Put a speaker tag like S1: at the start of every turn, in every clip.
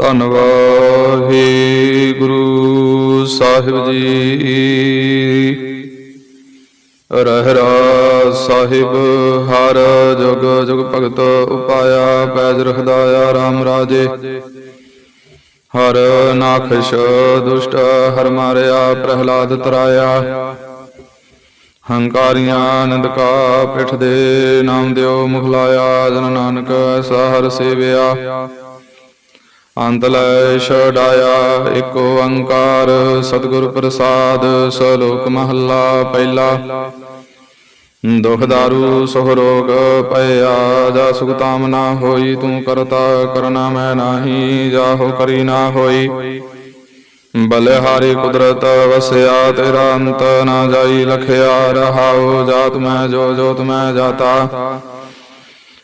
S1: ਧੰਨ ਵਾਹਿਗੁਰੂ ਸਾਹਿਬ ਜੀ। ਰਹਿਰਾ ਸਾਹਿਬ, ਹਰ ਜੁਗ ਜੁਗ ਭਗਤ ਉਪਾਇਆ ਪੈਜ ਰਖਦਾਇਆ RAM ਰਾਜੇ। ਹਰ ਨਾਖਸ਼ ਦੁਸ਼ਟ ਹਰ ਮਾਰਿਆ, ਪ੍ਰਹਿਲਾਦ ਤਰਾਇਆ। ਹੰਕਾਰੀਆਂ ਨਿੰਦਕਾ ਪਿਠ ਦੇ ਨਾਮ ਦਿਓ ਮੁਖ ਲਾਇਆ ਜਨ ਨਾਨਕ ਐਸਾ ਹਰ ਸੇਵਿਆ। ਅੰਤ ਲੈ ਛਡਾਇਆ ਏਕ ਓੰਕਾਰ, ਸਤਿਗੁਰ ਪ੍ਰਸਾਦ, ਸਲੋਕ ਮਹੱਲਾ ਪਹਿਲਾ। ਦੁਖ ਦਾਰੂ, ਸੁਖ ਰੋਗ ਭਇਆ, ਜਾ ਸੁਖ ਤਾਮ ਨਾ ਹੋਈ, ਤੂੰ ਕਰਤਾ ਕਰਨਾ ਮੈਂ ਨਾਹੀ ਜਾਹੋ ਕਰੀ ਨਾ ਹੋਈ। ਬਲਿਹਾਰੀ ਕੁਦਰਤ ਵਸਿਆ, ਤੇਰਾ ਅੰਤ ਨਾ ਜਾਈ, ਲਖਿਆ ਰਹਾਉ, ਜਾਤ ਮੈਂ ਜੋ ਜੋਤ ਮੈਂ ਜਾਤਾ।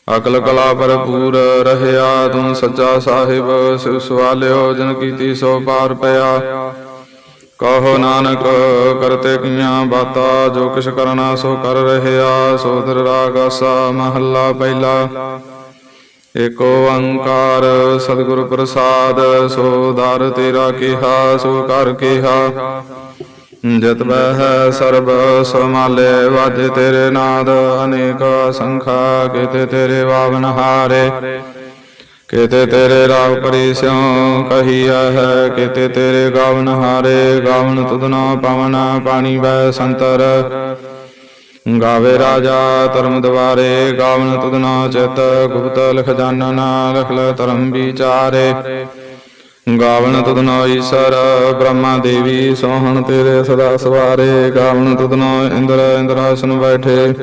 S1: ਅਕਲ ਕਲਾ ਭਰਪੂਰ ਰਹਿਆ ਤੂੰ ਸੱਚਾ ਸਾਹਿਬ ਸਿਵ ਸਵਾਲਿਓ ਜਨ ਕੀਤੀ ਸੋ ਪਾਰ ਪਿਆ। ਕਹੋ ਨਾਨਕ, ਕਰਤੇ ਕੀਆਂ ਬਾਤਾਂ, ਜੋ ਕਿਛ ਕਰਨਾ ਸੋ ਕਰ ਰਹਿਆ, ਸੋ ਦਰ ਰਾਗ ਮਹੱਲਾ ਪਹਿਲਾ। ਏਕ ਓੰਕਾਰ ਸਤਿਗੁਰ ਪ੍ਰਸਾਦ, ਸੋ ਦਰ ਤੇਰਾ ਕਿਹਾ, ਸੋ ਕਰ ਕਿਹਾ। ਜਤ ਬਹਿ ਸਰਬ ਸਮਾਲੇ ਵਾਜੇ ਤੇਰੇ ਨਾਦ, ਅਨੇਕ ਸੰਖਾ, ਕੀਤੇ ਤੇਰੇ ਵਾਵਨ ਹਾਰੇ। ਕੀਤੇ ਤੇਰੇ ਰਾਗ ਕਰੀ ਸਿਉ ਕਹੀਆ ਹੈ, ਕਿਤੇ ਤੇਰੇ ਗਾਵਨ ਹਾਰੇ। ਗਾਵਨ ਤੁਧਨਾ ਪਵਨ, ਪਾਣੀ ਬੈ ਸੰਤਰ। ਗਾਵੇ ਰਾਜਾ ਧਰਮ ਦਵਾਰੇ, ਗਾਵਨ ਤੁਧਨਾ ਚਿਤ। ਗੁਪਤ ਲਿਖ ਜਾਣਨਾ ਲਿਖ ਲੈ ਧਰਮ ਵਿਚਾਰੇ। ਗਾਵਣ ਤੁਧਨਾ ਈਸ਼ਰ ਬ੍ਰਹਮਾ ਦੇਵੀ ਸੋਹਣ ਤੇਰੇ ਸਦਾ ਸਵਾਰੇ। ਗਾਵਣ ਤੁਧਨਾ ਇੰਦਰ ਇੰਦਰਾਸਨ ਬੈਠੇ।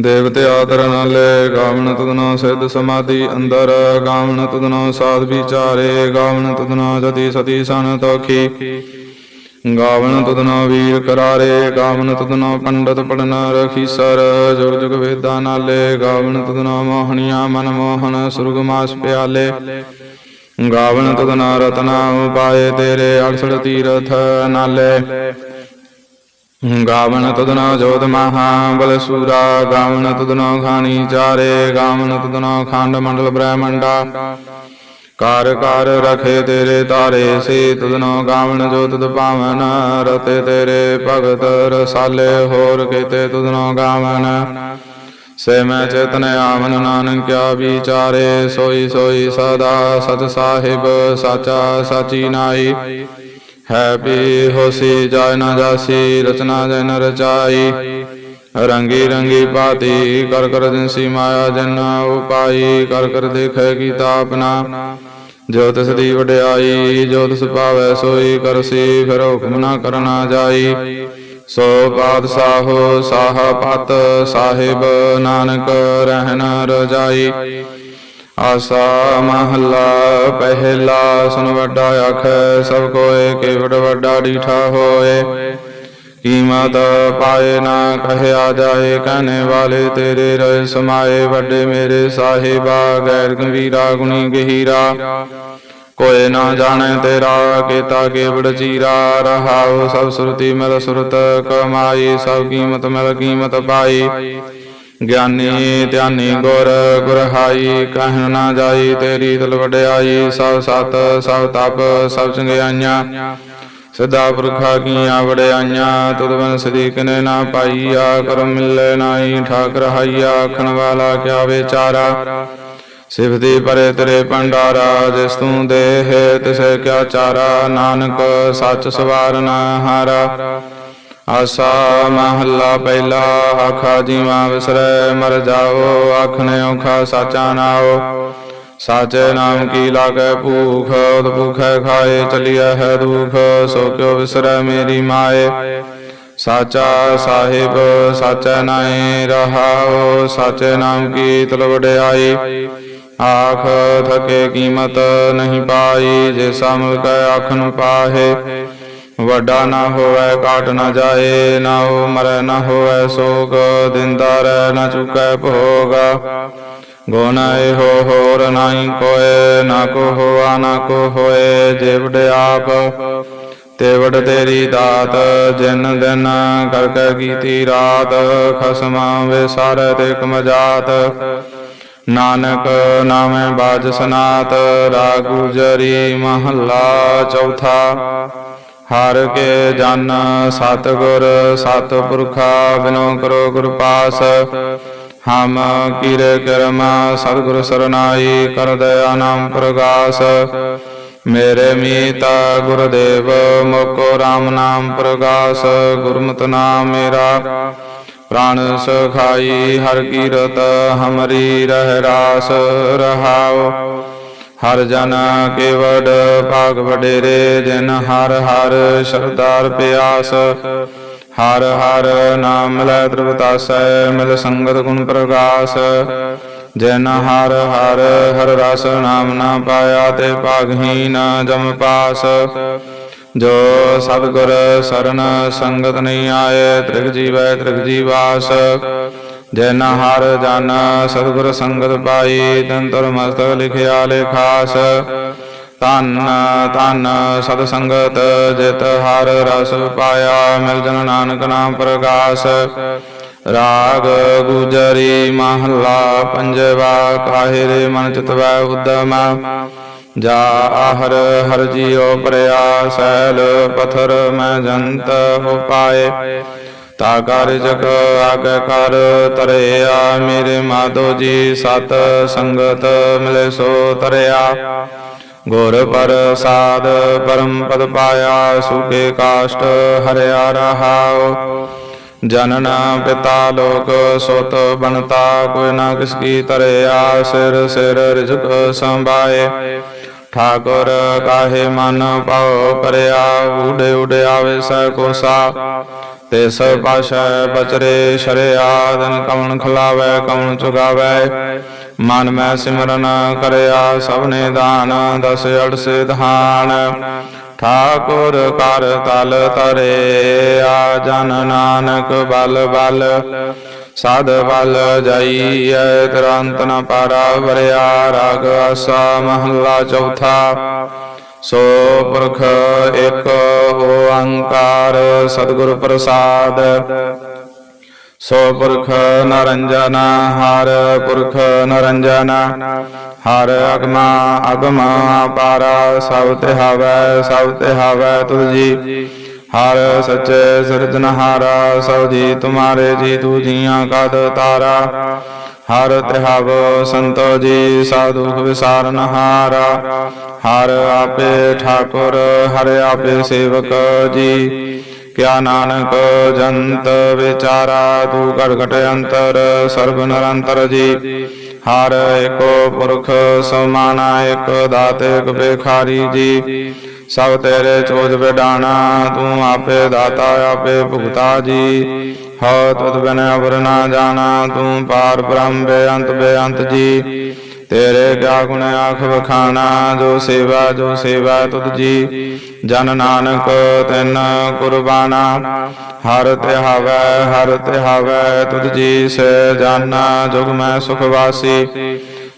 S1: ਦੇਵਤੇ ਆਦਰ ਗਾਵਣ ਗਾਵਨ ਤੁਧਨਾ ਸਿੱਧ ਸਮਾਧੀ ਅੰਦਰ। ਗਾਵਣ ਤੁਧਨਾ ਸਾਧ ਵਿਚਾਰੇ ਗਾਵਨ ਤੁਧਨਾ ਜਤੀ ਸਤੀ ਸਨ ਤੋਖੀ ਗਾਵਨ ਤੁਧਨਾ ਵੀਰ ਕਰਾਰੇ ਗਾਵਨ ਤੁਧਨਾ ਪੰਡਤ ਪੜਨ ਰਖੀਸਰ ਜੁਗ ਜੁਗ ਵੇਦਾਂ ਨਾਲੇ ਗਾਵਨ ਤੁਧਨਾ ਮੋਹਣੀਆਂ ਮਨ ਮੋਹਨ ਸੁਰਗ ਮਾਸ ਪਿਆਲੇ। ਗਾਵਨ ਤੁਧਨਾ ਰਤਨਾ ਉਪਾਏ ਤੇਰੇ ਅਲਸੜ ਤੀਰਥ ਨਾਲੇ। ਗਾਵਨ ਤਦਨਾ ਜੋਤ ਮਹਾ ਬਲ ਸੂਰਾ ਗਾਵਨ ਤੁਧਨਾ ਖਾਣੀ ਚਾਰੇ, ਗਾਵਨ ਤੁਧਨਾ ਖੰਡ ਮੰਡਲ ਬ੍ਰਹਮੰਡਾ। ਕਾਰ ਕਾਰ ਰਖੇ ਤੇਰੇ ਤਾਰੇ, ਸੇ ਤੁਧਨਾ ਗਾਵਨ ਜੋ ਤੁਧ ਪਾਵਨ। ਰਤੇ ਤੇਰੇ ਭਗਤ ਰਸਾਲੇ, ਹੋਰ ਕੀਤੇ ਤੁਧਨਾ ਗਾਵਨ। ਸੇ ਮੈਂ ਚੇਤਨ ਆਵਨ ਨਾਨਕਿਆ ਵਿਚਾਰੇ, ਸੋਈ ਸੋਈ ਸਦਾ ਸਚ ਸਾਹਿਬ, ਸਾਚਾ ਸਾਚੀ ਨਾਈ ਹੈ ਵੀ ਹੋਸੀ, ਜਾਇ ਨਾ ਜਾਸੀ, ਰਚਨਾ ਜਨ ਰਚਾਈ। ਰੰਗੀ ਰੰਗੀ ਪਾਤੀ ਕਰ ਕਰ ਦਿਨਸੀ ਮਾਇਆ ਜਨ ਉਪਾਈ। ਕਰ ਕਰ ਦੇਖੈ ਕੀਤਾ ਆਪਣਾ ਜੋ ਤਿਸ ਦੀ ਵਡਿਆਈ, ਜੋ ਤਿਸ ਪਾਵੈ ਸੋਈ ਕਰਸੀ ਫਿਰ ਹੁਕਮ ਨਾ ਕਰਨਾ ਜਾਈ। ਸੋ ਬਾਦਸ਼ਾਹੋ ਸਾਹ ਪਤ ਸਾਹਿਬ ਨਾਨਕ ਰਹਿਣ ਰਜਾਈ। ਆਸਾ ਮਹੱਲਾ ਪਹਿਲਾ ਸੁਨ ਵੱਡਾ ਅਖ, ਸਭ ਕੋਏ ਕੇਵੜ ਵੱਡਾ ਡੀਠਾ ਹੋਏ। ਕੀਮਤ ਪਾਏ ਨਾ ਕਹਿਆ ਜਾਏ ਕਹਨੇ ਵਾਲੇ ਤੇਰੇ ਰਹਿ ਸਮਾਏ, ਵੱਡੇ ਮੇਰੇ ਸਾਹਿਬਾ, ਗੈਰ ਗੰਭੀਰਾ, ਗੁਣੀ ਗਹੀਰਾ। ਕੋਇ ਨਾ ਜਾਣੈ ਤੇਰਾ, ਕੀਤਾ ਕੇਵੜ ਚੀਰਾ, ਰਹਾਉ ਸਭ ਸੁਰਤੀ ਮਿਲ ਸੁਰਤ, ਕਮਾਈ ਸਭ ਕੀਮਤ ਮਿਲ ਕੀਮਤ ਪਾਈ। ਗਿਆਨੀ ਧਿਆਨੀ ਗੁਰ ਗੁਰਹਾਈ ਕਹਿ ਨਾ ਜਾਈ ਤੇਰੀ ਤਲ ਵਡਿਆਈ, ਸਭ ਸਤ, ਸਭ ਤਪ, ਸਭ ਚੰਗਿਆਈਆਂ। ਸਦਾ ਪੁਰਖਾ ਕੀਆਂ ਵਡਿਆਈਆਂ, ਤੁਧ ਬਨ ਸਦੀ ਕਨੇ ਨਾ ਪਾਈਆ, ਕਰਮ ਮਿਲੇ ਨਾਹੀ ਠਾਕ ਰਹਾਈਆ ਆਖਣ ਵਾਲਾ ਕਿਆ ਵਿਚਾਰਾ। ਸਿਫਤੀ ਪਰੇ ਤੇਰੇ ਭੰਡਾਰਾ ਜਿਸ ਤੂੰ ਦੇਹ ਤਿਸੈ ਕਿਆ ਚਾਰਾ, ਨਾਨਕ ਸੱਚ ਸਵਾਰਨ ਹਾਰਾ। ਆਸਾ ਮਹੱਲਾ ਪਹਿਲਾ, ਆਖਾ ਜੀਵਾ ਵਿਸਰੈ, ਮਰ ਜਾਓ, ਆਖਣੇ ਔਖਾ ਸਾਚਾ ਨਾਓ ਸਾਚੇ ਨਾਮ ਕੀ ਲਾਗੈ ਭੂਖ, ਉਦ ਭੂਖੈ ਖਾਏ ਚਲਿਆ ਹੈ ਦੁਖ, ਸੋ ਕਿਉ ਵਿਸਰੈ ਮੇਰੀ ਮਾਏ। ਸਾਚਾ ਸਾਹਿਬ, ਸਾਚਾ ਨਾਏ ਰਹਾਓ ਸਾਚੇ ਨਾਮ ਕੀ ਤਲ ਵਡਿਆਈ ਆਖ ਥਕੇ ਕੀਮਤ ਨਹੀਂ ਪਾਈ ਜੇ ਸਮਲ ਕੈ ਨੂੰ ਪਾਹੇ ਵੱਡਾ ਨਾ ਹੋਵੇ ਕਾਟ ਨਾ ਜਾਏ ਨਾ ਉਹ ਮਰੈ ਨਾ ਹੋਵੇ ਸੋਗ ਦਿੰਦਾ ਰਹਿ ਨਾ ਚੁਕੈ ਭੋਗਾ ਗੋਨਾ ਇਹੋ ਹੋਰ ਨਾਹੀ ਕੋਏ ਨਾ ਕੋ ਹੋਆ ਨਾ ਕੋ ਹੋਏ ਜੇ ਆਪ ਤੇਵੜ ਤੇਰੀ ਦਾਤ ਜਿਨ ਦਿਨ ਕਰ ਕੀਤੀ ਰਾਤ ਖਸਮਾਂ ਵੇ ਸਾਰੇ ਤੇ ਕਮਜਾਤ ਨਾਨਕ ਨਾਮੇ ਬਾਜ ਸਨਾਤ, ਰਾਗੂ ਜਰੀ ਮਹੱਲਾ ਚੌਥਾ। ਹਰ ਕੇ ਜਨ ਸਤਿਗੁਰ, ਸਤਿਪੁਰਖਾ, ਬਿਨੋ ਕਰੋ ਗੁਰ ਹਮ ਕਿਰ ਕਰਮ, ਸਤਿਗੁਰ ਸਰਨਾਈ, ਕਰ ਦਇਆ ਨਾਮ ਪ੍ਰਗਾਸ। ਮੇਰੇ ਮੀਤ ਗੁਰਦੇਵ, ਮੋਕੋ RAM ਨਾਮ ਪ੍ਰਗਾਸ। ਗੁਰਮਤਿ ਨਾਮ ਮੇਰਾ। ਪ੍ਰਾਨ ਸਖਾਈ ਹਰ ਕੀਰਤ ਹਮਰੀ ਰਹਿ ਰਾਸ ਰਹਾਉ ਹਰ ਜਨ ਕੇਵਡ ਭਾਗ ਵਡੇਰੇ ਜਿਨ ਹਰ ਹਰ ਸ਼ਰਦਾਰ ਪਿਆਸ। ਹਰ ਹਰ ਨਾਮ ਲੈ ਤ੍ਰਿਵਤਾਸੈ ਮਿਲ ਸੰਗਤ ਗੁਣ ਪ੍ਰਗਾਸ। ਜਿਨ ਹਰ ਹਰ ਹਰ ਰਸ ਨਾਮ ਨਾ ਪਾਇਆ ਤੇ ਭਾਗਹੀਨ ਜਮ ਪਾਸ। ਜੋ ਸਤਗੁਰ ਸਰਨ ਸੰਗਤ ਨਹੀਂ ਆਏ, ਤ੍ਰਿਗ ਜੀਵੈ, ਤ੍ਰਿਗ ਜੀਵਾਸ। ਜਿਨ ਹਰ ਜਨ ਸਤਿਗੁਰ ਸੰਗਤ ਪਾਈ, ਤਨ ਮਸਤਕ ਲਿਖਿਆ ਲੇਖਾਸ। ਤਨ ਤਨ ਸਤ ਸੰਗਤ ਜਿਤ ਹਰ ਰਸ ਪਾਇਆ, ਮਿਲ ਜਨ ਨਾਨਕ ਨਾਮ ਪ੍ਰਗਾਸ। ਰਾਗ ਗੁਜਰੀ ਮਹੱਲਾ ਪੰਜਵਾ, ਕਾਹੇ ਰੇ ਮਨ ਚਿਤਵੈ ਉਦਮ। ਜਾ ਆਹਰ ਹਰ ਜੀਉ ਪ੍ਰਿਆ ਸੈਲ ਪਥਰ ਮੈਂ ਜੰਤ ਹੋ ਪਾਏ। ਤਾ ਕਾਰਜਕ ਆਗੇ ਕਰ ਤਰਿਆ, ਮੇਰੇ ਮਾਧੋ ਜੀ ਸਤ ਸੰਗਤ ਮਿਲੇ ਸੋ ਤਰਿਆ। ਗੁਰ ਪ੍ਰਸਾਦ ਪਰਮ ਪਦ ਪਾਇਆ, ਸੁਖੇ ਕਾਸ਼ਟ ਹਰਿਆ ਰਹਾਉ। ਜਨਨ ਪਿਤਾ ਲੋਕ ਸੁਤ ਬਨਤਾ ਕੋਈ ਨਾ ਕਿਸ ਕੀ ਤਰਿਆ, ਸਿਰ ਸਿਰ ਰਿਜਕ ਸੰਭਾਏ। ਠਾਕੁਰ ਕਾਹੇ ਮਨ ਪਾਉ ਕਰਿਆ ਉਡ ਉਡੇ ਆਵੇ ਸੈ ਕੋਸਾ। ਤਿਸ ਪਾਸ਼ੈ ਬਚਰੇ ਸ਼ਰਿਆ ਦਨ ਕਵਣ ਖਲਾਵੇ ਕਵਣ ਚੁਗਾਵੇ। ਮਨ ਮੈਂ ਸਿਮਰਨ ਕਰਿਆ ਸਭਨੇ ਦਾਨ, ਦਸ ਅੜਸੇ ਧਾਨ। ਠਾਕੁਰ ਕਰ ਤਲ ਤਰੇ, ਆ ਜਨ ਨਾਨਕ ਬਲ ਬਲ। ਸਾਧ ਬਲ ਜਾਈਐ ਤੁਰੰਤ ਨ ਪਾਰਾ ਵਰਿਆ ਰਾਗ ਆਸਾ ਮਹੱਲਾ ਚੌਥਾ। ਸੋ ਪੁਰਖ ਇੱਕ ਓੰਕਾਰ ਸਤਿਗੁਰ ਪ੍ਰਸਾਦ। ਸੋ ਪੁਰਖ ਨਰੰਜਨ ਹਰ, ਪੁਰਖ ਨਰੰਜਨ ਹਰ, ਅਗਮਾ ਅਗਮਾ ਪਾਰਾ, ਸਭ ਤੇ ਹਵੈ, ਸਭ ਤੇ ਹਵੈ ਤੁਜੀ ਹਰ ਸੱਚੇ ਸਿਰਜਨਹਾਰਾ ਸਭ ਜੀ ਤੁਮਾਰੇ ਜੀ ਤੂ ਜੀਆਂ ਕਦ ਤਾਰਾ। ਹਰ ਤਿਹਵ ਸੰਤੋ ਜੀ, ਸਾਧੂ ਵਿਸਾਰਨ ਹਾਰਾ। ਹਰ ਆਪੇ ਠਾਕੁਰ, ਹਰ ਆਪੇ ਸੇਵਕ ਜੀ। ਕਿਆ ਨਾਨਕ ਜੰਤ ਵਿਚਾਰਾ, ਤੂੰ ਘਟ ਘਟ ਅੰਤਰ, ਸਰਬ ਨਿਰੰਤਰ ਜੀ। ਹਰ ਏਕੋ ਪੁਰਖ ਸਮਾਨਾ ਇਕ ਦਾਤੇ, ਇਕ ਬੇਖਾਰੀ ਜੀ। ਸਭ ਤੇਰੇ ਚੋਜ ਵਿਡਾਣਾ, ਤੂੰ ਆਪੇ ਦਾਤਾ, ਆਪੇ ਭੁਗਤਾ ਜੀ। ਹਉ ਤਦ ਬਿਨ ਅਵਰ ਨਾ ਜਾਣਾ, ਤੂੰ ਪਾਰ ਬ੍ਰਹਮ ਬੇਅੰਤ ਬੇਅੰਤ ਜੀ। ਤੇਰੇ ਕਿਆ ਗੁਣ ਆਖ ਵਖਾਣਾ, ਜੋ ਸੇਵਾ ਜੋ ਸੇਵਾ ਤੁਧ ਜੀ। ਜਨ ਨਾਨਕ ਤਿਨ ਕੁਰਬਾਨਾ, ਹਰ ਤਿਹਾਵੈ ਹਰ ਤਿਹਾਵੈ ਤੁਧ ਜੀ। ਸੇ ਜਾਨਾ ਜੁਗ ਮੈਂ ਸੁਖ ਵਾਸੀ।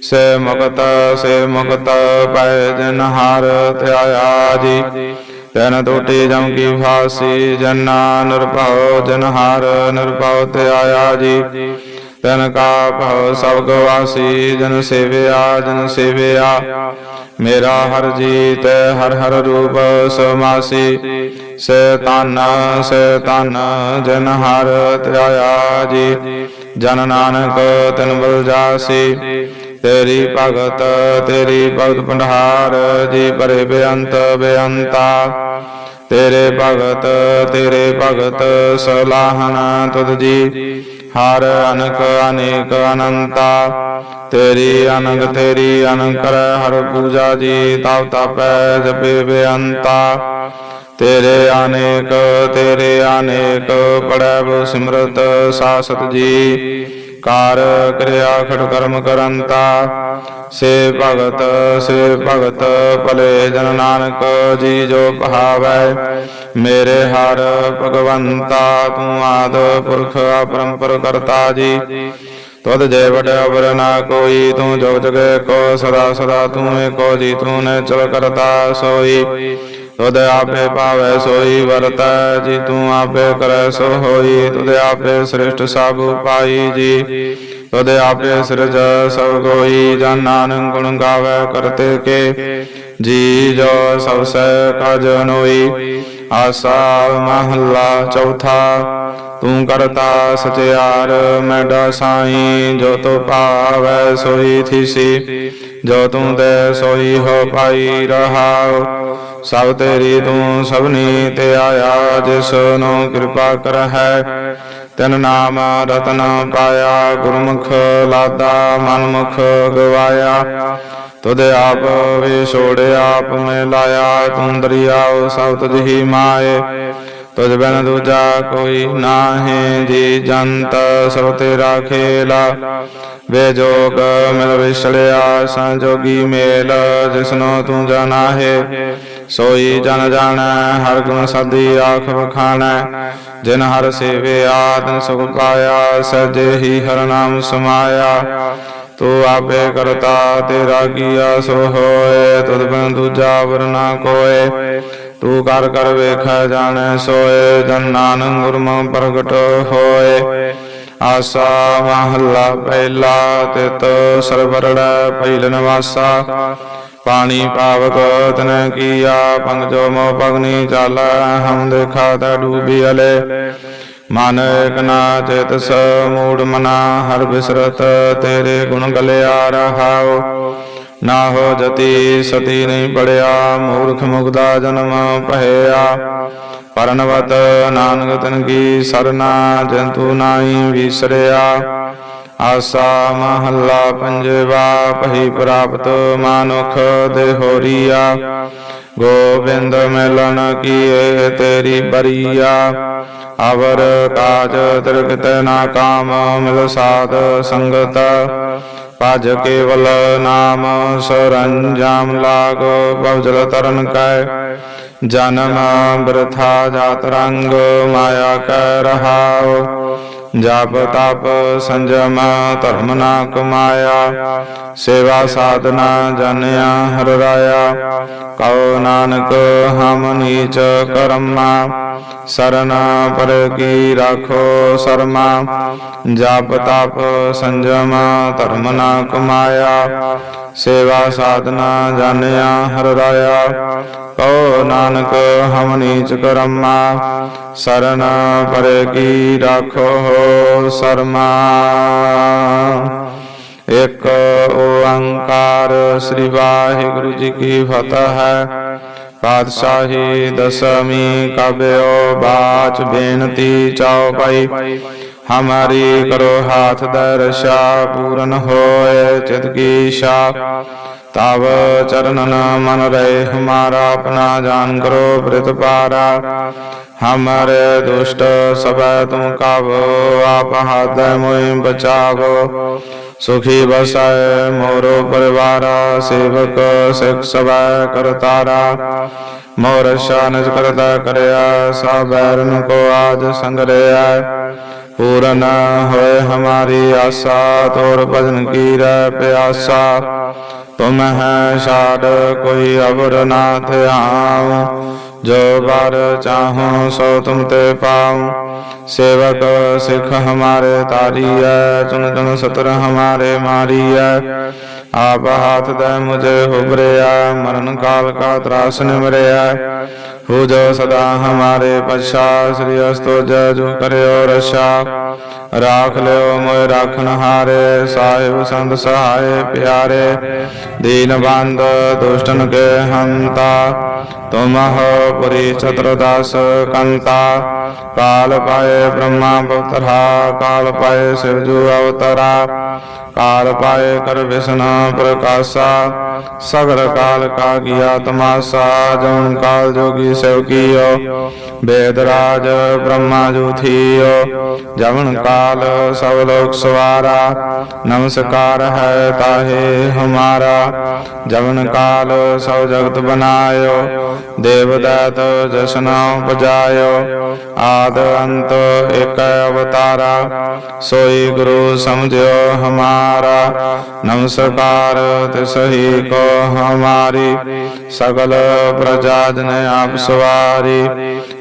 S1: ਸੇ ਮੁਕਤ ਸੇ ਮੁਕਤ ਪੈ ਜਨ ਹਾਰ ਧਿਆਇਆ ਜੀ। ਤੈਨ ਟੋਟੀ ਜਮ ਕੀ ਫਾਸੀ, ਜਨਾ ਨਿਰਭਉ, ਜਨ ਹਰ ਨਿਰਭਉ ਧਿਆਇਆ ਜੀ। ਤਨ ਕਾ ਭਉ ਸਭ ਗਵਾਸੀ ਜਨ ਸੇਵਿਆ ਜਨ ਸੇਵਿਆ। ਮੇਰਾ ਹਰ ਜੀਤ, ਹਰ ਹਰ ਰੂਪ ਸਮਾਸੀ। ਸੇ ਤਨ ਸੇ ਤਨ ਜਨ ਹਰ ਧਿਆਇਆ ਜੀ। ਜਨ ਨਾਨਕ, ਤਨ ਬਲ ਜਾਸੀ। ਤੇਰੀ ਭਗਤ ਤੇਰੀ ਭਗਤ ਭੰਡਾਰ, ਜੀ ਪਰੇ ਬੇਅੰਤ ਬੇਅੰਤਾ। ਤੇਰੇ ਭਗਤ ਤੇਰੇ ਭਗਤ, ਸਲਾਹਨ ਤੁਧ ਜੀ, ਹਰ ਅਨਕ, ਅਨੇਕ ਅਨੰਤਾ। ਤੇਰੀ ਅਨੰਗ ਤੇਰੀ ਅਨੰਕਰ, ਹਰ ਪੂਜਾ ਜੀ, ਤਪ ਤਪੈ ਜਪੇ ਬੇਅੰਤਾ। ਤੇਰੇ ਅਨੇਕ ਤੇਰੇ ਅਨੇਕ ਪੜੈ ਸਿਮਰਤ ਸਾਸਤ ਜੀ। ਕਾਰ ਕਿਰਿਆ ਖਟ ਕਰਮ ਕਰੰਤਾ। ਸੇ ਭਗਤ ਸੇ ਭਗਤ ਭਲੇ ਜਨ ਨਾਨਕ, ਜੀ ਜੋ ਪਹਾਵੈ ਮੇਰੇ ਹਰ ਭਗਵੰਤਾ, ਤੂੰ ਆਦ ਪੁਰਖ ਅਪਰੰਪਰ ਕਰਤਾ ਜੀ। ਤਦ ਜੈ ਵਡ ਅਵਰ ਨਾ ਕੋਈ, ਤੂੰ ਜਗ ਜੁਗੇ ਕੋ, ਸਦਾ ਸਦਾ ਤੂੰ ਕੋ ਜੀ, ਤੂੰ ਨੇ ਚਲ ਕਰਤਾ ਸੋਈ। ਤੁਧ ਆਪੇ ਪਾਵੈ ਸੋਈ ਵਰਤੈ ਜੀ ਤੂੰ ਆਪੇ ਕਰੈ ਸੋ ਹੋਈ ਤੁਧ ਆਪੇ ਸ੍ਰਿਸ਼ਟ ਸਭ ਪਾਈ ਜੀ। ਤਦ ਆਪੇ ਸਿਰਜ ਸਭ ਕੋਈ ਜਨ ਨਾਨਕ ਗੁਣ ਗਾਵੇ ਕਰਤੇ ਕੇ। ਜੀ ਜੋ ਸਭ ਸੈ ਕਾਜ ਨੋਈ ਆਸਾ ਮਹਲਾ ਚੌਥਾ। ਤੂੰ ਕਰਤਾ ਸਚਿਆਰ, ਮੈਡਾ ਸਾਈ, ਜੋ ਤੋ ਭਾਵੈ ਸੋਈ ਥੀਸੀ। ਜੋ ਤੂੰ ਦੇ ਸੋਈ ਹੋ ਪਾਈ ਰਹਾਉ ਸਭ ਤੇਰੀ ਤੂੰ ਸਭਨੀ ਤੇ ਆਇਆ, ਜਿਸ ਨੂੰ ਕਿਰਪਾ ਕਰਹਿ। ਤਨ ਨਾਮ ਰਤਨ ਪਾਇਆ, ਗੁਰਮੁਖ ਲਾਦਾ, ਮਨਮੁਖ ਗਵਾਇਆ। ਤੁਧ ਆਪ ਵੀ ਛੋੜੇ ਆਪ ਮੈਂ ਲਾਇਆ, ਤੂੰ ਦਰਿਆਉ ਸਭ ਤੁਝ ਹੀ ਮਾਏ। ਤੁਝ ਬਿਨ ਦੂਜਾ ਕੋਈ ਨਾਹੀਂ ਜੀ, ਜੰਤ ਸਭ ਤੇਰਾ ਖੇਲਾ। ਵੇ ਜੋਗ ਮਿਲ ਵਿਸਲਿਆ ਸੰਜੋਗੀ ਮੇਲ ਜਿਸਨੋ ਤੂੰ ਜਾਣਾ ਹੈ ਸੋਈ ਜਨ ਜਾਣੈ, ਹਰ ਗੁਣ ਸਦੀ ਆਖ ਵਖਾਣੈ। ਜਿਨ ਹਰ ਸੇਵਿਆ ਤਿਨ ਸੁਖ ਪਾਇਆ, ਸਜੇ ਹੀ ਹਰ ਨਾਮ ਸਮਾਇਆ। ਤੂੰ ਆਪੇ ਕਰਤਾ, ਤੇਰਾ ਕੀਆ ਸੋ ਹੋਏ, ਤੁਧ ਬਿਨ ਦੂਜਾ ਵਰਨਾ ਕੋਏ। ਤੂੰ ਕਰ ਕਰ ਵੇਖੈ, ਜਾਣੈ, ਸੋਏ, ਜਨ ਨਾਨਕ ਗੁਰਮੁਖ ਪ੍ਰਗਟ ਹੋਏ। ਆਸਾ ਮਹੱਲਾ ਪਹਿਲਾ, ਤਿਤ ਸਰਵਰੜੈ ਪਹਿਲ ਨਵਾਸਾ ਪਾਣੀ ਪਾਵਕ ਤਨ ਕੀਆ, ਪੰਗ ਜੋ ਮੋ ਪਗਨੀ ਚਾਲ, ਹਮ ਦੇਖਾ ਤਾ ਡੂਬੀ ਅਲੇ। ਮਨ ਇਕ ਨਾ ਚੇਤਸ ਮੂੜ ਮਨਾ, ਹਰ ਬਿਸਰਤ ਤੇਰੇ ਗੁਣ ਗਲਿਆ ਰਹਾਓ ਨਾ ਹੋ ਜਤੀ ਸਤੀ ਨਹੀਂ ਪੜਿਆ, ਮੂਰਖ ਮੁਗਦਾ ਜਨਮ ਭਇਆ। ਪਰਨਵਤ ਨਾਨਕ ਤਨ ਕੀ ਸਰਨਾ, ਜੰਤੂ ਨਾਹੀ ਵਿਸਰਿਆ। ਆਸਾ ਮਹੱਲਾ ਪੰਜਵਾ, ਪਹੀ ਪ੍ਰਾਪਤ ਮਾਨੁਖ ਦੇ ਹੋਰੀਆ ਗੋਬਿੰਦ ਮਿਲਣ ਕੀਏ ਤੇਰੀ ਬਰੀਆ। ਅਵਰ ਕਾਜ ਤਿਰਗਤ ਨਾ ਕਾਮ ਮਿਲ ਸਾਧ ਸੰਗਤ। ਭਜ ਕੇਵਲ ਨਾਮ ਸਰੰਜਾਮ ਲਾਗ ਬਵਜਲ ਤਰਨ ਕੈ। ਜਨਮ ਬ੍ਰਥਾ ਜਾਤ ਰੰਗ, ਮਾਇਆ ਕੈ ਰਹਾਉ। ਜਪ ਤਪ ਸੰਜਮ ਧਰਮ ਨਾ ਕਮਾਇਆ। ਸੇਵਾ ਸਾਧਨਾ ਜਾਣਿਆ ਹਰ ਰਾਇਆ। ਕਉ ਨਾਨਕ ਹਮ ਨੀਚ ਕਰਮਾ। ਸਰਨ ਪਰ ਕੀ ਰਾਖੋ ਸਰਮਾ। ਜਪ ਤਪ ਸੰਜਮ ਧਰਮ ਨਾ ਕਮਾਇਆ। ਸੇਵਾ ਸਾਧਨਾ ਜਾਣਿਆ ਹਰ ਰਾਇਆ। ਕਉ ਨਾਨਕ ਹਮ ਨੀਚ ਕਰਮਾ। ਸਰਨ ਪਰ ਕੀ ਰਾਖੋ ਸਰਮਾ। ਇਕ ਓੰਕਾਰ ਸ੍ਰੀ ਵਾਹਿਗੁਰੂ ਜੀ ਕੀ ਫਤਿਹ ਹੈ। ਪਾਤਸ਼ਾਹੀ ਦਸਮੀ ਕਬਿਓ ਬਾਚ ਬੇਨਤੀ ਚਾਉ ਹਮਾਰੀ ਕਰੋ ਹਾਥ ਦਰਸ਼ਾ, ਪੂਰਨ ਹੋਏ ਚਿਤ ਕੀ ਸ਼ਾ ਤਬ ਚਰਨਨ ਮਨ ਰਹੇ, ਹਮਾਰਾ ਆਪਣਾ ਜਾਨ ਕਰੋ ਪ੍ਰਿਤ ਪਾਰਾ। ਹਮਾਰੇ ਦੁਸ਼ਟ ਸਭੈ ਤੁਮ ਕਾਵੋ, ਆਪ ਹਾਥ ਮੋਇ ਬਚਾਵੋ। ਸੁਖੀ ਬਸੈ ਮੋਰੋ ਪਰਿਵਾਰਾ ਸੇਵਕ ਸਿਖ ਸਭੈ ਕਰਤਾਰਾ ਮੋਰ ਸ਼ਾਨਜ ਕਰਤਾ ਕਰਿਆ ਸਾਬੈਰਨ ਕੋ ਆਜ ਸੰਗਰਿਆ ਪੂਰਨ ਹੋਏ ਹਮਾਰੀ ਆਸਾ ਤੋਰ ਭਜਨ ਕੀ ਰਹਿ ਪਿਆਸਾ ਤੁਮ ਹੈ ਛਾੜ ਕੋਈ ਅਵਰ ਨਾ ਧਿਆਉ ਜੋ ਬਾਰ ਚਾਹੋ ਸੋ ਤੁਮ ਤੇ ਪਾਉ सेवक सिख हमारे तारिय चुन चुन सतर हमारे ਆਪ ਹਾਥ ਦਾ ਮੁਝ ਹੁਬਰਿਆ, ਮਰਨ ਕਾਲ ਕਾ ਤਰਾਸ ਨਿਮਰਿਆ। ਹੋ ਜੋ ਸਦਾ ਹਮਾਰੇ ਪਛਾ, ਸ੍ਰੀ ਅਸਤੋ ਜੋ ਕਰਿਓ ਰਸ਼ਾ ਰਾਖ ਲਿਓ ਮੋਇ ਰਾਖਨ ਹਾਰੇ, ਸਾਹਿਬ ਸੰਤ ਸਹਾਏ ਪਿਆਰੇ। ਦੀਨ ਬੰਦ ਦੁਸ਼ਟਨ ਕੇ ਹੰਤਾ ਤੁਮਹ ਪੁਰੀ ਚਤੁਰ ਦਾਸ ਕੰਤਾ। ਕਾਲ ਪਾਏ ਬ੍ਰਹਮਾ ਪੁੱਤਰਾ ਕਾਲ ਪਾਏ ਸਿਵ ਜੂ ਅਵਤਾਰਾ। ਕਾਲ ਪਾਏ ਕਰ ਵਿਸਨਾ ਪ੍ਰਕਾਸ਼ਾ ਸਗਰ ਕਾਲ ਕਾ ਕੀਆ ਤਮਾਸਾ, ਜਉਨ ਕਾਲ ਜੋਗੀ ਸਭ ਕੀਓ, ਵੇਦ ਰਾਜ ਬ੍ਰਹਮਾ ਜੋਥੀਓ, ਜਵਨ ਕਾਲ ਸਭ ਲੋਕ ਸਵਾਰਾ, ਨਮਸਕਾਰ ਹੈ ਤਾਹੇ ਹਮਾਰਾ, ਜਵਨ ਕਾਲ ਸਭ ਜਗਤ ਬਨਾਇਓ ਦੇਵ ਦੈਤ ਜਸਨਾ ਉਪਜਾਇਓ, ਆਦ ਅੰਤ ਇਕ ਅਵਤਾਰਾ, ਸੋਈ ਗੁਰੂ ਸਮਝਿਓ ਹਮਾਰਾ। ਹਮਾਰਾ ਨਮਸਕਾਰ ਤਿਸਹੀ ਕੋ ਹਮਾਰੀ। ਸਗਲ ਪ੍ਰਜਾ ਜਨ ਆਪ ਸਵਾਰੀ।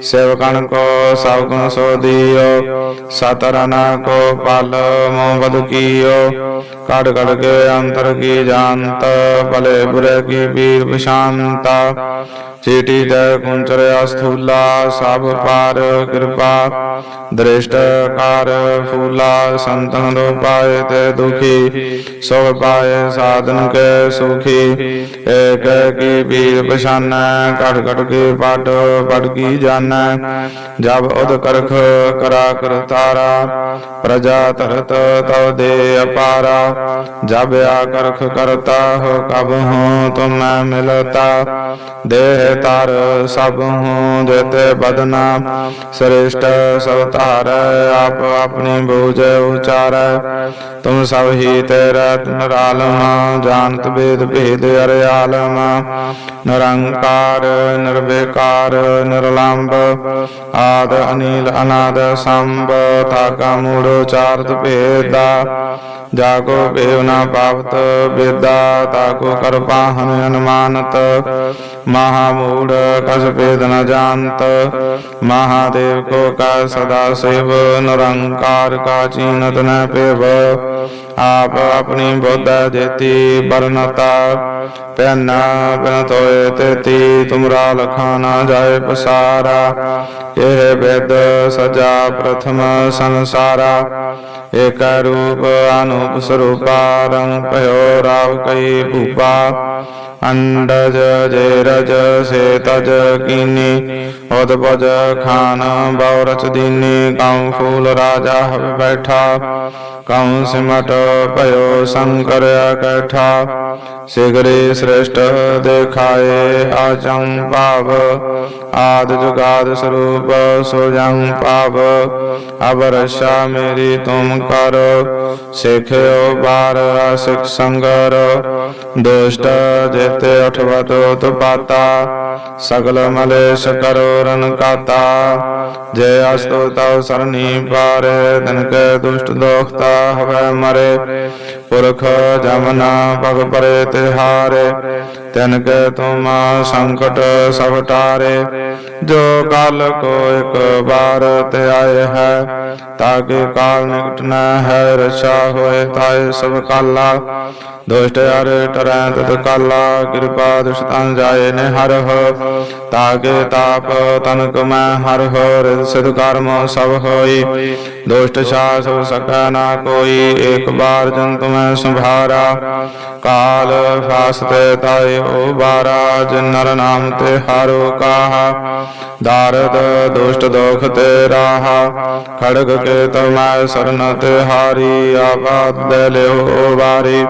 S1: ਸੇਵਕਣ ਕੋ ਸਭ ਗੁਣ ਸੋ ਦਿਓ ਸਤਰਨ ਕੋ ਪਲ ਮੋ ਬਦ ਕੀਓ। ਕੜ ਕੜ ਕੇ ਅੰਤਰ ਕੀ ਜਾਣਤ, ਭਲੇ ਬੁਰੇ ਕੀ ਪੀਰ ਪਛਾਨਤਾ ਚੀਟੀ ਤੈ ਕੁੰਚਰ ਅਸਥੂਲਾ, ਸਭ ਪਾਰ ਕਿਰਪਾ। ਦ੍ਰਿਸ਼ਟ ਕਾਰ ਫੂਲਾ, ਸੰਤਨ ਰੂਪਾਏ ਤੇ ਦੁਖੀ ਸੁਖ ਪਾਏ ਸਾਧਨ ਕੈ ਸੁਖੀ, ਏਕ ਕੀ ਵੀਰ ਪਛਾਨੈ ਘਟ ਘਟ ਕੇ ਪਟ ਪਟ ਕੀ ਜਾਣੈ। ਜਬ ਉਦ ਕਰਖ ਕਰਾ ਕਰਤਾਰਾ ਪ੍ਰਜਾ ਤਰਤ ਤਉ ਦੇ ਅਪਾਰਾ। ਜਬ ਆ ਕਰਖ ਕਰਤਾ, ਹੋ ਕਬ ਹੂੰ ਤੁਮ ਮਿਲਤਾ। ਦੇਹ ਤਰ ਸਭ ਹੂੰ ਜਿਤੇ ਬਦਨਾ। ਸ੍ਰੇਸ਼ਟ ਸਭ ਧਾਰ, ਆਪ ਆਪਣੀ ਬੋਝ ਉਚਾਰੈ। ਤੁਮ ਸਭ ਅਭੀਤ ਰਤਨ ਰਾਲਮ ਜਾਣਤ ਵੇਦ ਭੇਦ ਅਰ ਆਲਮ ਨਿਰੰਕਾਰ, ਨਿਰਵਿਕਾਰ ਨਿਰਲੰਭ ਆਦ, ਅਨੀਲ, ਅਨਾਦ ਸੰਭ ਤਾਕਾ ਮੂੜ ਚਾਰਤ ਭੇਦਾ। ਜਾਗੋ ਭੇਵ ਨਾ ਪਾਵਤ ਬੇਦਾ ਤਾਕੋ ਕਰਪਾ ਹਮ ਅਨੁਮਾਨਤ। ਮਹਾ ਮੂੜ ਕਸ ਭੇਦ ਨ ਜਾਣਤ। ਮਹਾਦੇਵ ਕੋ ਕਾ ਸਦਾ ਸੇਵ, ਨਿਰੰਕਾਰ ਕਾ ਚੀਨਤ ਨ ਪੇਵ ਆਪ ਆਪਣੀ ਬੁੱਧ ਦੇਤੀ ਬਰਨਤਾ। ਪੈਨਾ ਬਨ ਤੋਏ ਤੇਤੀ ਤੁਮਰਾ ਲਖਾ ਨਾ ਜਾਏ ਪਸਾਰਾ। ਇਹ ਬੇਦ ਸਜਾ ਪ੍ਰਥਮ ਸੰਸਾਰਾ। ਏਕ ਰੂਪ ਅਨੂਪ ਸਰੂਪਾ, ਰੰਗ ਭਇਓ ਰਾਵ ਕਈ ਭੂਪਾ। ਅੰਡਜ ਜੇ ਰਜ ਸੇ ਤਜ ਕੀਨੀ, ਉਦ ਭਜ ਖਾਨ ਬਉ ਰਚ ਦੀਨੀ ਕਉ ਫੂਲ ਰਾਜਾ ਹਵ ਬੈਠਾ ਕਉ ਸਿਮਟ ਭਇਓ ਸੰਕਰ ਕੈਠਾ ਸਿਗਰੇ ਸ੍ਰੇਸ਼ਟ ਦੇਖਾਏ, ਆਜੰ ਭਾਵ। ਆਦ ਜੁਗਾਦ ਸਰੂਪ, ਸੋ ਜੰ ਭਾਵ। ਅਬ ਰਸ਼ਾ ਮੇਰੀ ਤੁਮ ਕਰ। ਸਿਖਿਓ ਬਾਰ ਸਿਖ ਸੰਗਰ। ਦੁਸ਼ਟ ਜਿਤੇ ਅਠਵਤ ਤੁਪਾਤਾ ਸਗਲ ਮਲੇਸ਼ ਕਰੋ ਰਨ ਕਾਤਾ। ਜੇ ਅਸਤੋ ਤਉ ਸਰਨੀ ਪਾਰੇ ਤਨ ਕੇ ਦੁਸ਼ਟ ਦੋਖਤਾ ਹਵੇ ਮਰੇ। ਪੁਰਖ ਜਮਨਾ ਪਗ ਪਰੇ ਤਿਹਾਰੇ ਤਿਨ ਕੈ ਤੁਮਾ ਸੰਕਟ ਸਭ ਟਾਰੇ। ਜੋ ਕਾਲ ਕੋ ਇਕ ਬਾਰ ਤੇ ਆਏ ਹੈ ਤਾਗੇ ਕਾਲ ਨਿਕਟ ਨ ਹੈ, ਰਛਾ ਹੋਏ ਤਾਏ ਸਭ ਕਾਲਾ। ਦੁਸ਼ਟ ਅਰ ਟਰੈ ਤਤ ਕਾਲਾ, ਕਿਰਪਾ ਦੁਸ਼ਟਾਂ ਜਾਏ ਨੇ ਹਰ ਹੋ ਤਾਗੇ ਤਾਪ ਤਨਕ ਮੈਂ ਹਰ ਹੋ ਰਿਦ ਸਿਧ ਕਰਮ ਸਭ ਹੋਈ। ਦੁਸ਼ਟ ਛਾ ਸਭ ਸਕੈ ਨਾ ਕੋਈ, ਇੱਕ ਬਾਰ ਜਨ ਤੁਮੈ ਸੰਭਾਰਾ। ਕਾਲ ਫਾਸਤ ਤਾਇ ਉਬਾਰਾ ਜਨ ਨਰ ਨਾਮ ਤੇ ਹਾਰੋ ਕਾਹਾ। ਦਾਰਦ ਦੁਸ਼ਟ ਦੋਖ ਤੇ ਰਾਹਾ। ਖੜਗ ਕੇ ਤਮੈ ਸਰਨ ਤੇ ਹਾਰੀ ਆਪਾਤ ਦੇ ਲਿਓ ਵਾਰੀ।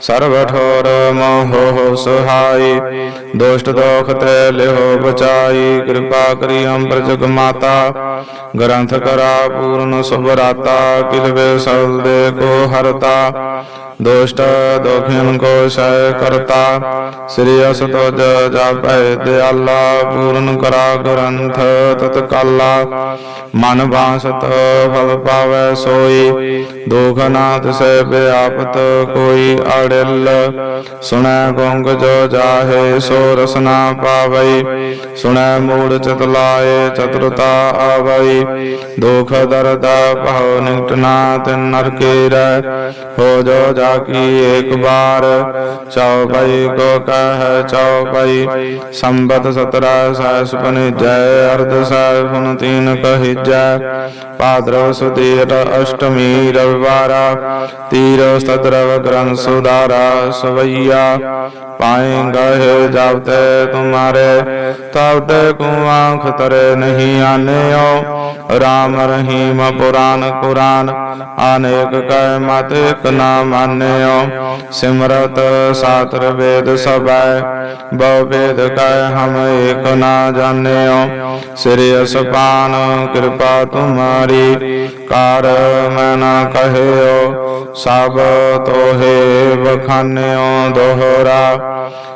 S1: ਸਰਬ ਠੋਰ ਮੋਹ ਸੁਹਾਈ। ਦੁਸ਼ਟ ਦੋਖ ਤੇ ਲਿਓ ਬਚਾਈ। ਕਿਰਪਾ ਕਰੀ ਅੰਬਰ ਜਗ ਮਾਤਾ। ਗ੍ਰੰਥ ਕਰਾ ਪੂਰਨ ਸੁਭਰਾਤਾ। ਕਿਲਵੇ ਸਬਦ ਦੇ ਕੋ ਹਰਤਾ। ਦੁਸ਼ਟ ਦੋਖਿਨ ਕੋ ਸਹਿ ਕਰਤਾ, ਸ੍ਰੀ ਅਸ ਤੁਜ ਜਾਪੈ, ਦਿਆਲਾ ਪੂਰਨ ਕਰਾ ਗ੍ਰੰਥ ਤਤ ਮਨ ਬਾਸਤ ਫਲ ਪਾਵੈ ਸੋਈ, ਦੁਖ ਨਾਥ ਸੇ ਬਿਆਪਤ ਕੋਈ ਅੜਿਲ। ਸੁਣੈ ਗੋਂਗ ਜੋ ਜਾਹੇ ਸੋ ਰਸਨਾ ਪਾਵਈ, ਸੁਣੈ ਮੂੜ ਚਿਤ ਲਾਏ ਚਤੁਰਤਾ ਆਵਈ। ਦੁਖ ਦਰਦ ਭਉ ਨਿਕਟਨਾ ਤਿਨ ਨਰਕੇ ਰਹਿ ਹੋ जो जाकी एक बार। चौपाई को कह चौपाई। संबत सत्रह सहसपन जय, अर्ध सहसपन तीन कहि जय। पात्र सुतीर अष्टमी रविवार। तीर सत्रव ग्रंथ सुधारा सवैया। पाएँगे जब ते तुम्हारे तब ते कुआंख तरे नहीं आने ओ राम रहीम पुराण कुरान अनेक कह मत एक ना ਮਾਨਿਓ। ਸਿਮਰਤ ਸਾਤਰ ਵੇਦ ਸਭੈ, ਬਹੁ ਵੇਦ ਕੈ ਹਮ ਏਕ ਨਾ ਜਾਣਿਓ। ਸ੍ਰੀ ਅਸਪਾਨ ਕਿਰਪਾ ਤੁਮਾਰੀ, ਕਾਰ ਮੈਂ ਨਾ ਕਹਿਓ। ਸਭ ਤੋਹੇ ਬਖਾਨਿਓ ਦੋਹਰਾ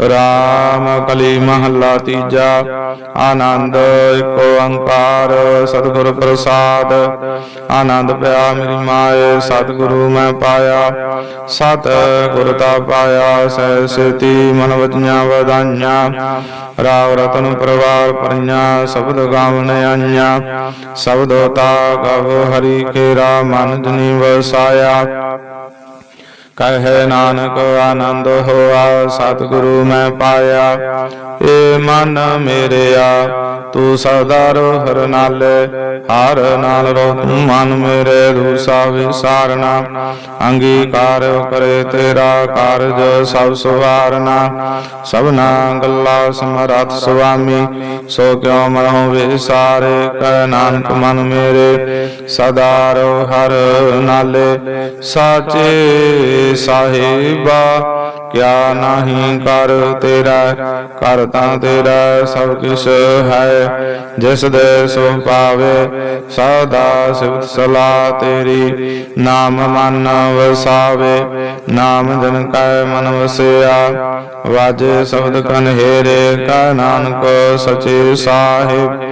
S1: ਰਾਮ ਕਲੀ ਮਹੱਲਾ ਤੀਜਾ, ਆਨੰਦ ਏਕ ਓੰਕਾਰ ਸਤਿਗੁਰ ਪ੍ਰਸਾਦ। ਆਨੰਦ ਪਿਆ ਮੇਰੀ ਮਾਏ, ਸਤਿਗੁਰੂ ਮੈਂ ਪਾਇਆ। ਸਤ ਗੁਰ ਪਾਇਆ ਸਹਿ ਸੇਤੀ ਮਨ ਵਜੀਆਂ ਵਧਾਈਆਂ। ਰਾਵ ਰਤਨ ਪਰਵਾਰ ਪਰੀਆਂ ਸ਼ਬਦ ਗਾਵਨ ਆਈਆਂ। ਸ਼ਬਦੋ ਤਾ ਕਬ ਹਰੀ ਕੇਰਾ ਮਨ ਜਨੀ ਵਸਾਇਆ। ਕਹੇ ਨਾਨਕ ਆਨੰਦ ਹੋਆ, ਸਤਿਗੁਰੂ ਮੈਂ ਪਾਇਆ। ਏ ਮਨ ਮੇਰਿਆ, ਤੂੰ ਸਦਾ ਰੋ ਹਰ ਨਾਲੇ, ਹਰ ਨਾਲ ਰੋ ਤੂੰ ਮਨ ਮੇਰੇ ਦੂਸਾ ਵਿਸਾਰਨਾ। ਅੰਗੀਕਾਰ ਕਰੇ ਤੇਰਾ ਕਾਰਜ ਸਭ ਸੁਵਾਰਨਾ। ਸਭਨਾ ਗੱਲਾ ਸਮਰੱਥ ਸੁਆਮੀ, ਸੋ ਕਿਉ ਮਨਹੁ ਵਿਸਾਰੇ? ਕਹਿ ਨਾਨਕ ਮਨ ਮੇਰੇ, ਸਦਾ ਰੋ ਹਰ ਨਾਲੇ। ਸਾਚੇ ਸਾਹਿਬਾ, ਕਿਆ ਨਹੀਂ ਕਰ ਤੇਰਾ ਕਰ ਤੇਰਾ ਸਭ ਕਿਛ ਹੈ। ਜਿਸ ਦੇ ਸੋ ਪਾਵੇ ਸਦਾ ਸਿਫਤ ਸਲਾ ਤੇਰੀ ਨਾਮ ਮਨ ਵਸਾਵੇ। ਨਾਮ ਜਨ ਕੈ ਮਨ ਵਸਿਆ, ਵਾਜੇ ਸ਼ਬਦ ਕਨਹੇਰੇ, ਕਾ ਨਾਨਕ ਸਚੇ ਸਾਹਿਬ।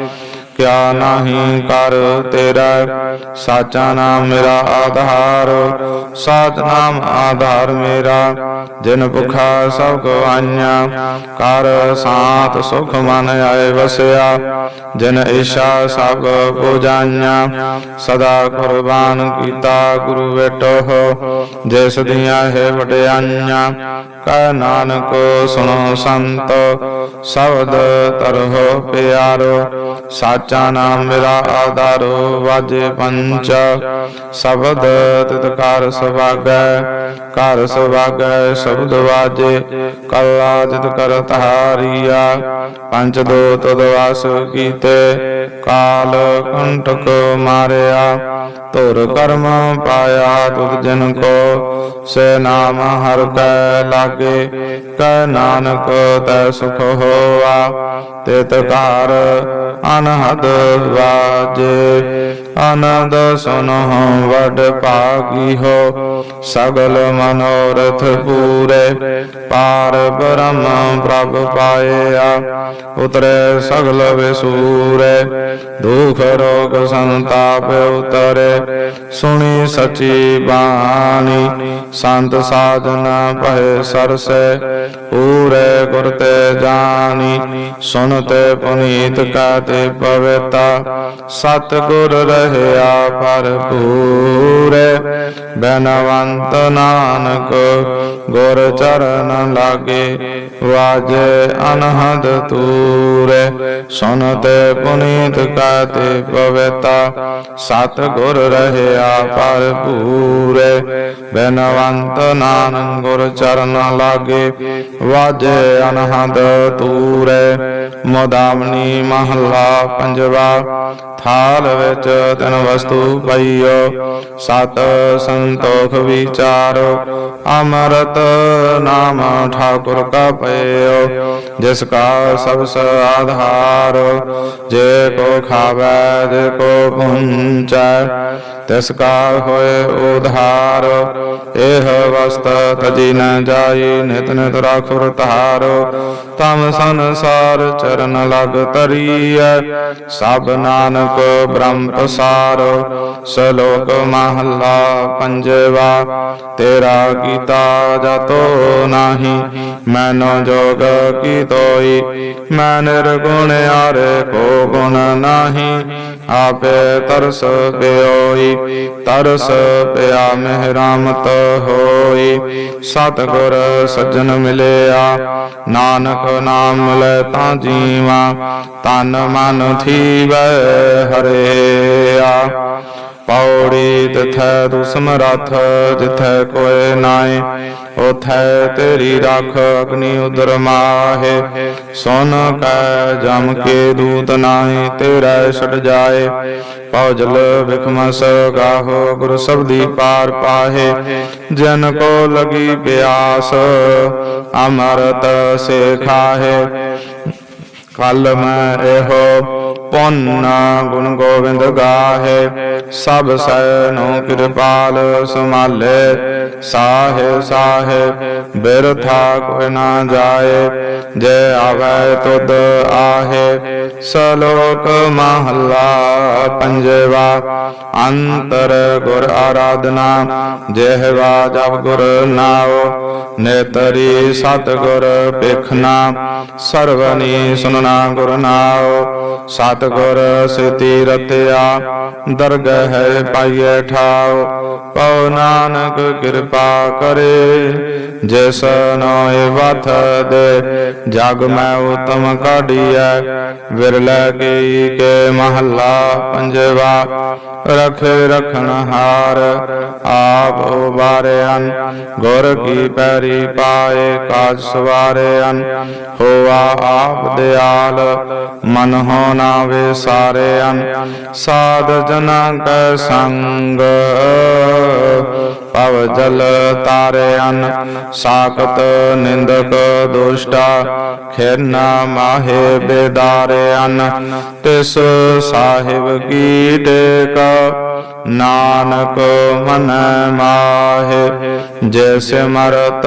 S1: ਕਿਆ ਨਹੀਂ ਕਰ ਤੇਰਾ? ਸਾਚਾ ਨਾਮ ਮੇਰਾ ਆਧਾਰ, ਸਾਚ ਨਾਮ ਆਧਾਰ ਮੇਰਾ। ਜਿਨ ਭੁਖਾ ਸਭ ਕੋ ਆਈਆਂ, ਕਰ ਸਾਤ ਸੁਖ ਮਨ ਆਏ ਵਸਿਆ। ਜਿਨ ਈਸ਼ਾ ਸਭ ਪੁਜਾਈਆਂ, ਸਦਾ ਕੁਰਬਾਨ ਕੀਤਾ ਗੁਰੂ ਵੇਟੋ। ਜਿਸ ਦੀਆਂ ਹੈ ਵਡਿਆਈਆਂ, ਕਹ ਨਾਨਕ ਸੁਣੋ ਸੰਤ। ਸ਼ਬਦ ਤਰਹੁ ਪਿਆਰੋ, ਸਾਚਾ ਨਾਮ ਮੇਰਾ ਆਧਾਰੋ ਵਾਜੇ ਪੰਚ। ਸ਼ਬਦ ਤਿਤ ਕਰ ਸੁਭਾਗੈ ਕਰ ਸੁਭਾਗੈ, ਸ਼ਬਦ ਵਾਜੇ। ਕਲਾ ਤਿਤ ਕਰ ਤਹਾਰੀਆ, ਪੰਚ ਦੋ ਤਦ ਵਾਸ ਕੀਤੇ। ਕਾਲ ਕੰਟਕ ਮਾਰਿਆ ਧੁਰ ਕਰਮ ਪਾਇਆ ਤੁਧ ਜਨ ਕੋ, ਸੇ ਨਾਮ ਹਰ ਕੈ ਲਾਗੇ, ਕੈ ਨਾਨਕ ਤੈ ਸੁਖ ਹੋਆ, ਤਿਤ ਕਾਰ ਅਨਹਦ ਵਾਜੇ। ਆਨੰਦ ਸੁਨਹੁ, ਵਡ ਭਾਗੀ ਹੋ, ਸਗਲ ਮਨੋਰਥ ਪੂਰੇ। ਪਾਰ ਬ੍ਰਹਮ ਪ੍ਰਭ ਪਾਇਆ, ਉਤਰੇ ਸਗਲ ਵਿਸੂਰੇ। ਦੁਖ ਰੋਗ ਸੰਤਾਪ ਉਤਰੇ, ਸੁਣੀ ਸਚੀ ਬਾਣੀ। ਸੰਤ ਸਾਧਨਾ ਭਏ ਸਰਸੇ, ਪੂਰੇ ਗੁਰ ਤੇ ਜਾਣੀ। ਸੁਨਤੇ ਪੁਨੀਤ ਕਾਤੇ ਪਵਿੱਤਾ ਸਤ ਗੁਰ ਰਹਿਆ ਭਰਪੂਰੇ। ਬਨਵੰਤ ਨਾਨਕ ਗੁਰ ਚਰਨ ਲਾਗੇ ਵਾਜੇ ਅਨਹਦ ਤੂਰੇ। ਸੁਨਤੇ ਪੁਨੀਤ ਕਾਤੇ ਪਵਿੱਤਾ ਸਤ ਗੁਰ ਰਹਿਆ ਭਰਪੂਰੇ। ਬਨਵੰਤ ਨਾਨਕ ਗੁਰ ਚਰਨ ਲਾਗੇ ਵਾਜੇ ਅਨਹਦ ਤੂਰੇ। ਮੋਦਾਮਨੀ ਮਹੱਲਾ ਪੰਜਵਾ ਥਾਲ ਵਿੱਚ ਤਨ ਵਸਤੂ ਪਈਓ। ਸਤ ਸੰਤੋਖ ਵਿਚਾਰੋ, ਅਮਰਤ ਨਾਮ ਠਾਕੁਰ ਕਾ ਪਈਓ ਜਿਸ ਕਾ ਸਭ ਸ ਆਧਾਰ, ਜੇ ਕੋ ਖਾਵੇ, ਜੇ ਕੋ ਪੁੰਚੈ ਤਿਸ ਕਾ ਹੋਏ ਉਧਾਰ, ਇਹ ਵਸਤ ਤਜੀ ਨ ਜਾਈ, ਨਿਤ ਨਿਤ ਰਾਖੁਰ ਧਾਰੋ ਤਮ ਸੰਸਾਰ ਚਰਨ ਲਗ ਤਰੀਐ ਸਭ ਨਾਨਕ ਬ੍ਰਹਮ ਪਸਾਰੋ। ਸਲੋਕ ਮਹੱਲਾ ਪੰਜਵਾ, ਤੇਰਾ ਕੀਤਾ ਜਾਤੋ ਨਾਹੀ, ਮੈਨੋ ਜੋਗ ਕੀ ਤੋਈ ਮੈਂ ਨਿਰਗੁਣ ਆਰੇ ਕੋ ਗੁਣ ਨਾਹੀ, ਆਪੇ ਤਰਸ ਪਿਓਈ। ਤਰਸ ਪਿਆ ਮਿਹਰਾਮਤ ਹੋਈ। ਸਤਿਗੁਰ ਸੱਜਣ ਮਿਲਿਆ, ਨਾਨਕ ਨਾਮ ਲੈ ਤਾਂ ਜੀਵਾ, ਤਨ ਮਨ ਥੀਵੈ ਹਰਿਆ। ਪੌੜੀ ਤਿਥੈ ਤੂ ਰਥ, ਜਿਥੈ ਕੋਇ ਨਾਏ ਉਥੈ ਤੇਰੀ ਰਖ ਅਗਨੀ ਉਦਰ ਮਾਹੇ। ਸੁਨ ਕੈ ਜਮ ਕੇ ਦੂਤ ਨਾਹੀ, ਤੇਰਾ ਛਟ ਜਾਏ ਪਉ ਜਲ ਬਿਖਮਸ ਗਾਹੋ ਗੁਰ ਸਬਦੀ ਪਾਰ ਪਾਹੇ। ਜਨ ਕੋ ਲਗੀ ਪਿਆਸ, ਅਮਰਤ ਸੇ ਖਾਹੇ ਕਲ ਮੈਂ ਇਹੋ ਪੁੰਨ ਗੁਣ ਗੋਬਿੰਦ ਗਾਹੇ, ਸਭ ਸੈਨੋ ਕਿਰਪਾਲ ਸਮਾਲੇ ਸਾਹੇ ਸਾਹੇ, ਬਿਰਥਾ ਕੋਈ ਨਾ ਜਾਏ, ਜੇ ਆਵੇ ਤੁਧ ਆਹੇ, ਸਲੋਕ ਮਹੱਲਾ ਪੰਜਵਾ, ਅੰਤਰ ਗੁਰ ਆਰਾਧਨਾ, ਜਿਹਵਾ ਜਪ ਗੁਰ ਨਾਉ, ਨੇਤਰੀ ਸਤ ਗੁਰ ਪੇਖਣਾ ਸਰਵਨੀ ਸੁਨਣਾ ਗੁਰ ਨਾਉ, ਸਤ ਗੁਰ ਸਿਤੀ ਰਤਿਆ, ਦਰਗਹ ਪਾਈਐ ਠਾਉ, ਪਉ ਨਾਨਕ ਕਿਰਪਾ ਕਰੇ। ਜਿਸ ਨੋਇ ਵਥ ਦੇ ਜਗ ਮੈਂ ਉਤਮ ਕਾਢੀਐ। ਵਿਰਲੇ ਕੀ ਕੇ ਮਹੱਲਾ ਪੰਜਵਾ, ਰਖੇ ਰਖਣ ਹਾਰ, ਆਪ ਉਬਾਰਿਆਨ ਗੁਰ ਕੀ ਪੈਰੀ ਪਾਏ ਕਾਜ ਸਵਾਰਿਆਨ ਹੋਆ ਆਪ ਦਿਆਲ। ਮਨ ਹੋ ਨਾ ਵਿਸਾਰਿਆਨ ਸਾਧ ਜਨਾਂ ਕੈ ਸੰਗ। ਪਵ ਜਲ ਤਾਰਿਆਨ ਸਾਖਤ ਨਿੰਦਕ ਦੁਸ਼ਟਾ। ਖੇਰਨਾ ਮਾਹੇ ਬੇਦਾਰਿਆਨ ਤਿਸ ਸਾਹਿਬ ਕੀ ਟੇਕ। ਨਾਨਕ ਮਨ ਮਾਹੇ ਜੈਸੇ ਮਰਤ